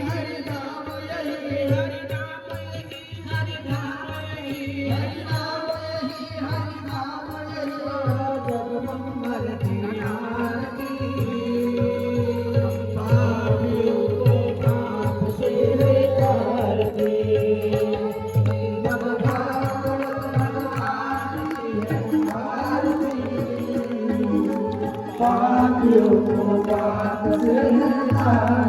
यही हरि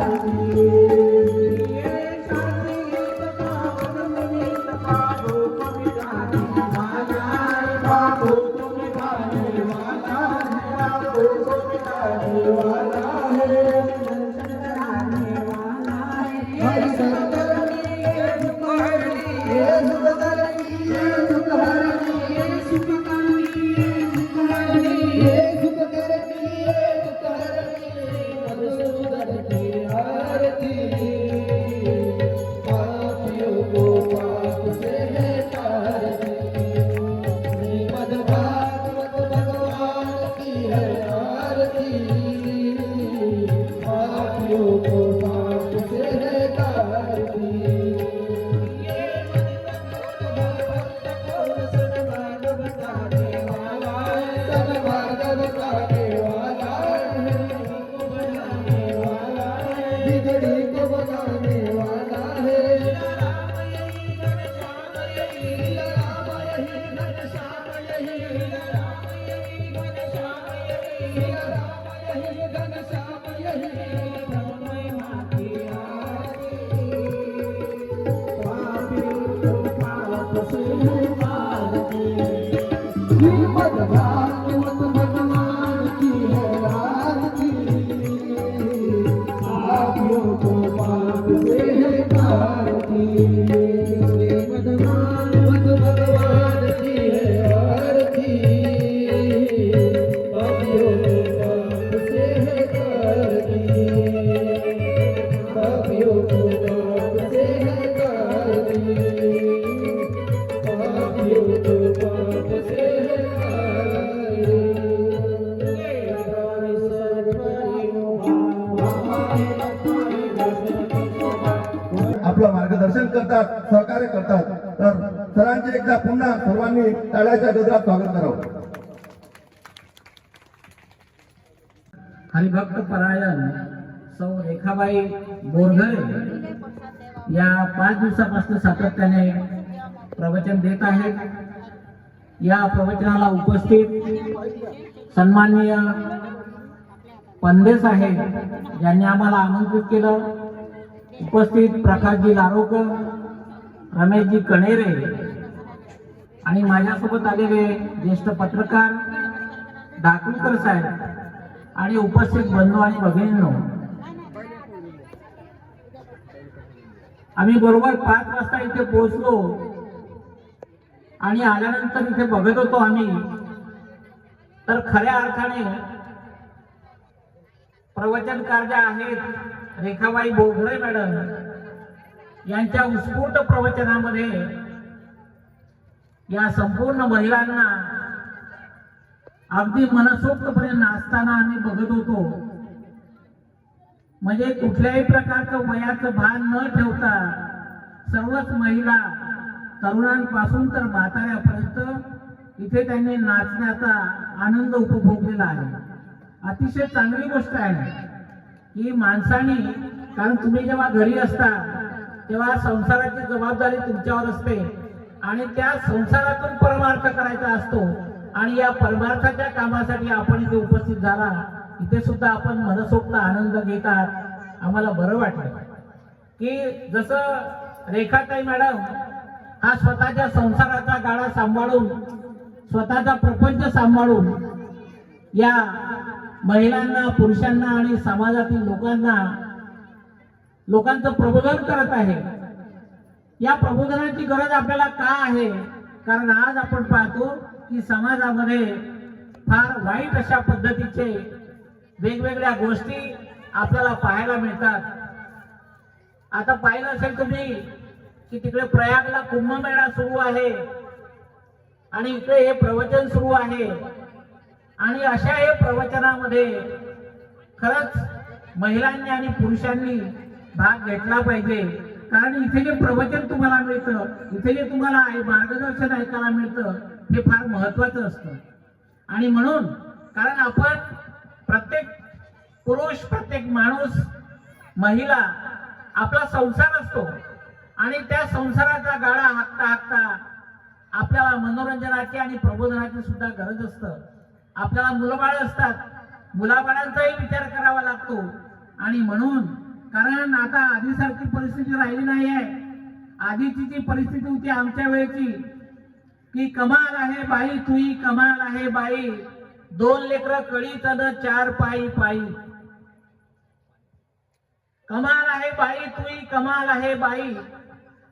सर्वांचे एकदा पुन्हा सर्वांनी तळ्याच्या गजरात स्वागत करावं. हरिभक्त परायण सौ रेखाबाई बोरघरे या पाच दिवसापासून सातत्याने प्रवचन देत आहेत. या प्रवचनाला उपस्थित सन्माननीय पंदे साहेब यांनी आम्हाला आमंत्रित केलं. उपस्थित प्रकाशजी लारोकर रमेशजी कणेरे आणि माझ्यासोबत आलेले ज्येष्ठ पत्रकार दाकुलकर साहेब आणि उपस्थित बंधू आणि भगिनींनो आम्ही बरोबर पाच वाजता इथे पोहोचलो आणि आल्यानंतर इथे बघत होतो आम्ही. तर खऱ्या अर्थाने प्रवचनकार ज्या आहेत रेखाबाई बोघरे मॅडम यांच्या उत्स्फूर्त प्रवचनामध्ये या संपूर्ण महिलांना अगदी मनसोक्तपणे नाचताना आम्ही बघत होतो. म्हणजे कुठल्याही प्रकारचं वयाचं भान न ठेवता सर्वच महिला तरुणांपासून तर म्हाताऱ्यापर्यंत इथे त्यांनी नाचण्याचा आनंद उपभोगलेला आहे. अतिशय चांगली गोष्ट आहे की माणसाने कारण तुम्ही जेव्हा घरी असता तेव्हा संसाराची जबाबदारी तुमच्यावर असते. आणि त्या संसारातून परमार्थ करायचा असतो आणि या परमार्थाच्या कामासाठी आपण इथे उपस्थित झाला इथे सुद्धा आपण मनसोक्त आनंद घेतात. आम्हाला बरं वाटलं. की जसं रेखाताई मॅडम हा स्वतःच्या संसाराचा गाळा सांभाळून स्वतःचा प्रपंच सांभाळून या महिलांना पुरुषांना आणि समाजातील लोकांना लोकांचं प्रबोधन करत आहे. या प्रबोधनाची गरज आपल्याला का आहे? कारण आज आपण पाहतो की समाजामध्ये फार वाईट अशा पद्धतीचे वेगवेगळ्या गोष्टी आपल्याला पाहायला मिळतात. आता पाहिलं असेल तुम्ही की तिकडे प्रयागला कुंभमेळा सुरू आहे. आणि इकडे हे प्रवचन सुरू आहे. आणि अशा हे प्रवचनामध्ये खरंच महिलांनी आणि पुरुषांनी भाग घेतला पाहिजे. कारण इथे जे प्रवचन तुम्हाला मिळतं इथे जे तुम्हाला मार्गदर्शन ऐकायला मिळतं हे फार महत्वाचं असतं. आणि म्हणून कारण आपण प्रत्येक पुरुष प्रत्येक माणूस महिला आपला संसार असतो. आणि त्या संसाराचा गाळा हाकता हाकता आपल्याला मनोरंजनाची आणि प्रबोधनाची सुद्धा गरज असतं. आपल्याला मुलबाळ असतात. मुलाबाळांचाही विचार करावा लागतो. आणि म्हणून कारण आता आधीसारखी परिस्थिती राहिली नाही आहे. आधीची जी परिस्थिती होती आमच्या वेळेची की कमाल आहे बाई तुई कमाल आहे बाई. दोन लेकर कळी तन चार पायी पायी. कमाल आहे बाई तुई कमाल आहे बाई.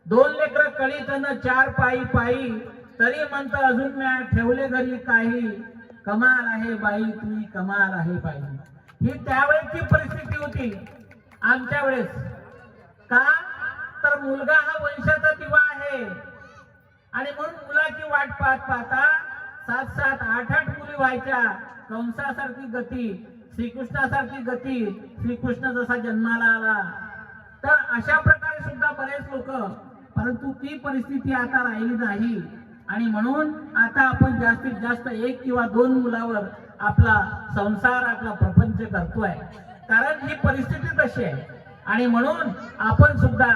दोन लेकर कळी तन चार पायी पायी. तरी म्हणत अजून म्या ठेवले घरी काही. कमाल आहे बाई तुई कमाल आहे बाई. ही त्यावेळेची परिस्थिती होती. आमच्या वेळेस. का? तर मुलगा हा वंशाचा दिवा आहे. आणि म्हणून मुलाची वाट पाहत पाहता सात सात आठ आठ मुली व्हायच्या. कंसासारखी गती श्रीकृष्णासारखी गती श्रीकृष्ण जसा जन्माला आला. तर अशा प्रकारे सुद्धा बरेच लोक परंतु ती परिस्थिती आता राहिली नाही. आणि म्हणून आता आपण जास्तीत जास्त एक किंवा दोन मुलावर आपला संसार आपला प्रपंच करतोय. कारण ही परिस्थिती तशी आहे. आणि म्हणून आपण सुद्धा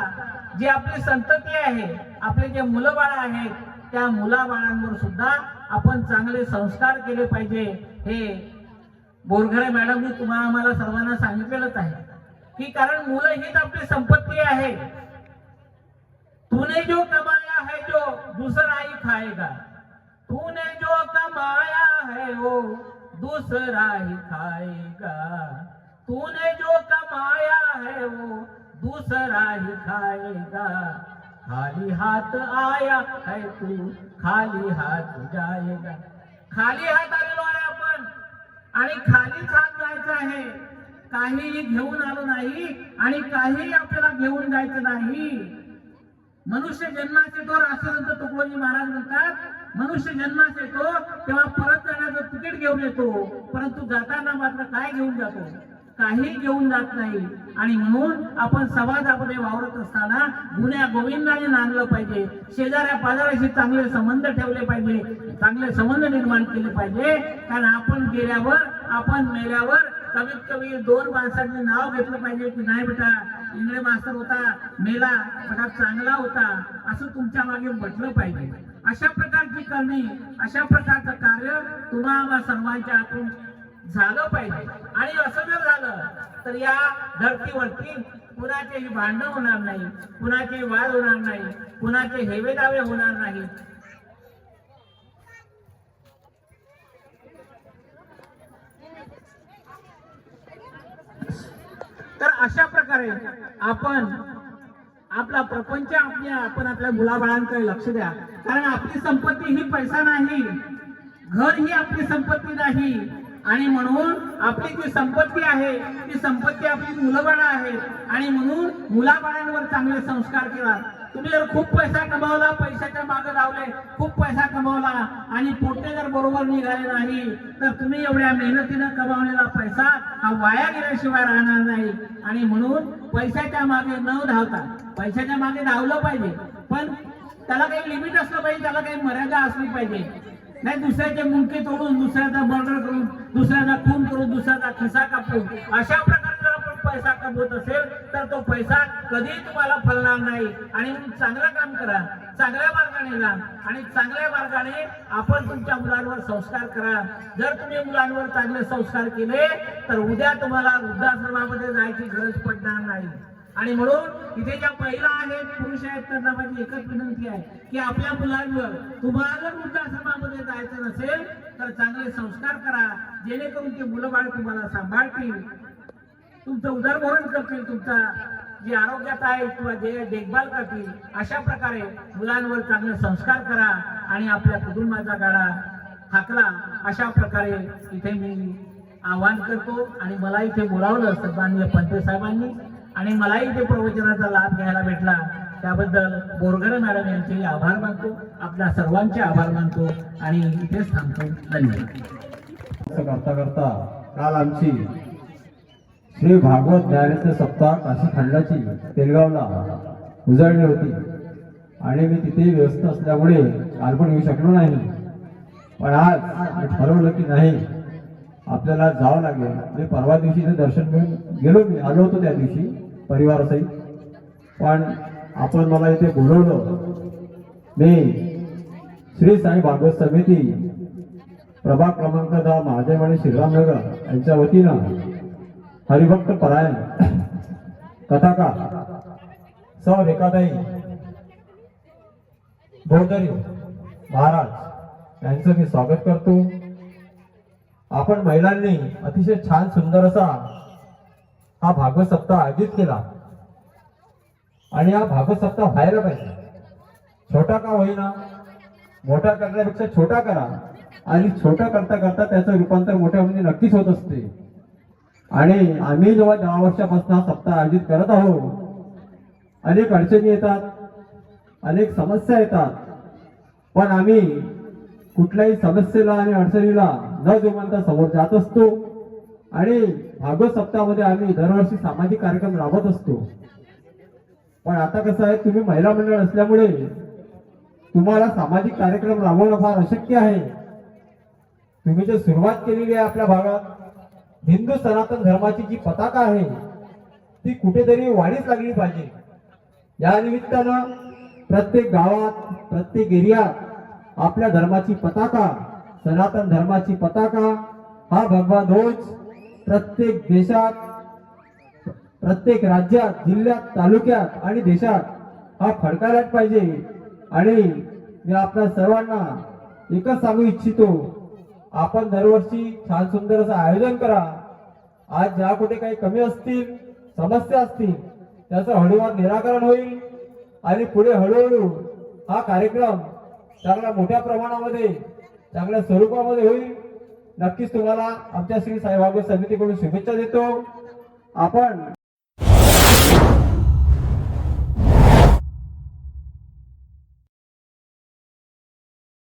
जी आपली संतती आहे आपले जे मुलं बाळ आहेत त्या मुलाबाळांवर सुद्धा आपण चांगले संस्कार केले पाहिजे. हे बोरघरे मॅडमनी तुम्हाला आम्हाला सर्वांना सांगितलेलंच आहे. की कारण मुलं हीच आपली संपत्ती आहे. तूने जो कमाया है जो दूसरा ही खाएगा. तूने जो कमाया है वो दूसरा ही खाएगा. तूने जो कमाया है वो दूसरा ही खाएगा। खाली हाथ आया है तू खाली हाथ जाएगा। खाली हात आलेलो आहे आपण आणि खालीच हात जायचं आहे. काहीही घेऊन आलो नाही आणि काहीही आपल्याला घेऊन जायचं नाही. मनुष्य जन्मास येतो राष्ट्रसंत तुकडोजी महाराज म्हणतात मनुष्य जन्मास येतो तेव्हा परत जाण्याचं तिकीट घेऊन येतो. परंतु जाताना मात्र काय घेऊन जातो? काही घेऊन जात नाही. आणि म्हणून आपण समाजामध्ये वावरत असताना गुन्ह्या गोविंदाने नांदलं पाहिजे. शेजाऱ्या पाजाऱ्याशी चांगले संबंध ठेवले पाहिजे. चांगले संबंध निर्माण केले पाहिजे. कारण आपण गेल्यावर आपण मेल्यावर कमीत कमी दोन माणसांनी नाव घेतलं पाहिजे की नाही बेटा इंगळे मास्तर होता मेला बघा चांगला होता. असं तुमच्या मागे म्हटलं पाहिजे. अशा प्रकारची करणे अशा प्रकारचं कार्य तुम्हाला सर्वांच्या हातून झालं पाहिजे. आणि असं जर झालं तर या धर्तीवरती कुणाचेही भांडण होणार नाही कुणाचे वाद होणार नाही कुणाचे हेवे दावे होणार नाही तर अशा प्रकारे आपण आपला प्रपंच आपण आपल्या मुलाबाळांकडे लक्ष द्या. कारण आपली संपत्ती ही पैसा नाही घर ही आपली संपत्ती नाही. आणि म्हणून आपली जी संपत्ती आहे ती संपत्ती आपली मुलंबाळं आहे आणि म्हणून मुलाबाळांवर चांगले संस्कार केला तुम्ही जर खूप पैसा कमावला पैशाच्या मागे लावले खूप पैसा कमावला आणि पोटे जर बरोबर निघाले नाही तर तुम्ही एवढ्या मेहनतीनं कमावलेला पैसा हा वाया गेल्याशिवाय राहणार नाही. आणि म्हणून पैशाच्या मागे न धावता पैशाच्या मागे धावलं पाहिजे. पण त्याला काही लिमिट असलं पाहिजे त्याला काही मर्यादा असली पाहिजे. नाही दुसऱ्याचे मुंके तोडून दुसऱ्याचा बर्डर करून दुसऱ्याचा खून करून दुसऱ्याचा खिसा कापून अशा प्रकारे जर आपण पैसा कमवत असेल तर तो पैसा कधीही तुम्हाला फलणार नाही. आणि म्हणून चांगलं काम करा चांगल्या मार्गाने जा आणि चांगल्या मार्गाने आपण तुमच्या मुलांवर संस्कार करा. जर तुम्ही मुलांवर चांगले संस्कार केले तर उद्या तुम्हाला वृद्धाश्रमामध्ये जायची गरज पडणार नाही. आणि म्हणून इथे ज्या महिला आहेत पुरुष आहेत त्यांना माझी एकच विनंती आहे की आपल्या मुलांवर तुम्हाला जर वृद्धाश्रमामध्ये जायचं नसेल तर चांगले संस्कार करा. जेणेकरून ते मुलं बाळ तुम्हाला सांभाळतील. तुमचं उदरभरण करतील तुमचा जे आरोग्यात आहे किंवा जे देखभाल करतील अशा प्रकारे मुलांवर चांगले संस्कार करा आणि आपल्या कुटुंबाचा गाडा हाकला. अशा प्रकारे इथे मी आवाहन करतो आणि मला इथे बोलावलं सन्माननीय पंत साहेबांनी. आणि मलाही ते प्रवचनाचा लाभ घ्यायला भेटला. त्याबद्दल बोरगरे मॅडम यांचे आभार मानतो. आपल्या सर्वांचे आभार मानतो. आणि इथेच थांबतो. धन्यवाद. असं करता करता काल आमची श्री भागवत ज्ञानेश्वर सप्ताह काशी खंडाची तेलगावला उजळली होती. आणि मी तिथेही व्यस्त असल्यामुळे काल पण येऊ शकलो नाही. पण आज मी ठरवलं की नाही आपल्याला जावं लागेल. मी परवा दिवशी ते दर्शन घेऊन गेलो. मी आलो होतो त्या दिवशी. परिवारासहित पण आपण मला इथे बोलवलं. मी श्री साई भागवत समिती प्रभाग क्रमांक दहा महादेव आणि श्रीरामनगर यांच्या वतीनं हरिभक्त परायण कथाकार सौ रेखाताई बोधरी महाराज यांचं मी स्वागत करतो. आपण महिलांनी अतिशय छान सुंदर असा हा भागवत सप्ताह आयोजित केला. आणि हा भागवत सप्ताह व्हायला पाहिजे. छोटा का होईना मोठा करण्यापेक्षा छोटा करा. आणि छोटा करता करता त्याचं रूपांतर मोठ्यामध्ये म्हणजे नक्कीच होत असते. आणि आम्ही जेव्हा दहा वर्षापासून हा सप्ताह आयोजित करत आहोत अनेक अडचणी येतात अनेक समस्या येतात. पण आम्ही कुठल्याही समस्येला आणि अडचणीला न जुमानता समोर जात असतो. आणि भागवत सप्ताहामध्ये आम्ही दरवर्षी सामाजिक कार्यक्रम राबवत असतो. पण आता कसं आहे तुम्ही महिला मंडळ असल्यामुळे तुम्हाला सामाजिक कार्यक्रम राबवणं फार अशक्य आहे. तुम्ही जे सुरुवात केलेली आहे आपल्या भागात हिंदू सनातन धर्माची जी पताका आहे ती कुठेतरी वाढीच लागली पाहिजे. या निमित्तानं प्रत्येक गावात प्रत्येक एरियात आपल्या धर्माची पताका सनातन धर्माची पताका हा भगवा ध्वज प्रत्येक देशात प्रत्येक राज्यात जिल्ह्यात तालुक्यात आणि देशात हा फडकायलाच पाहिजे. आणि मी आपल्या सर्वांना एकच सांगू इच्छितो आपण दरवर्षी छान सुंदर असं आयोजन करा. आज ज्या कुठे काही कमी असतील समस्या असतील त्याचं हळूवार निराकरण होईल. आणि पुढे हळूहळू हा कार्यक्रम चांगल्या मोठ्या प्रमाणामध्ये चांगल्या स्वरूपामध्ये होईल. नक्कीच तुम्हाला आमच्या श्री साईबाबा समितीकडून शुभेच्छा देतो. आपण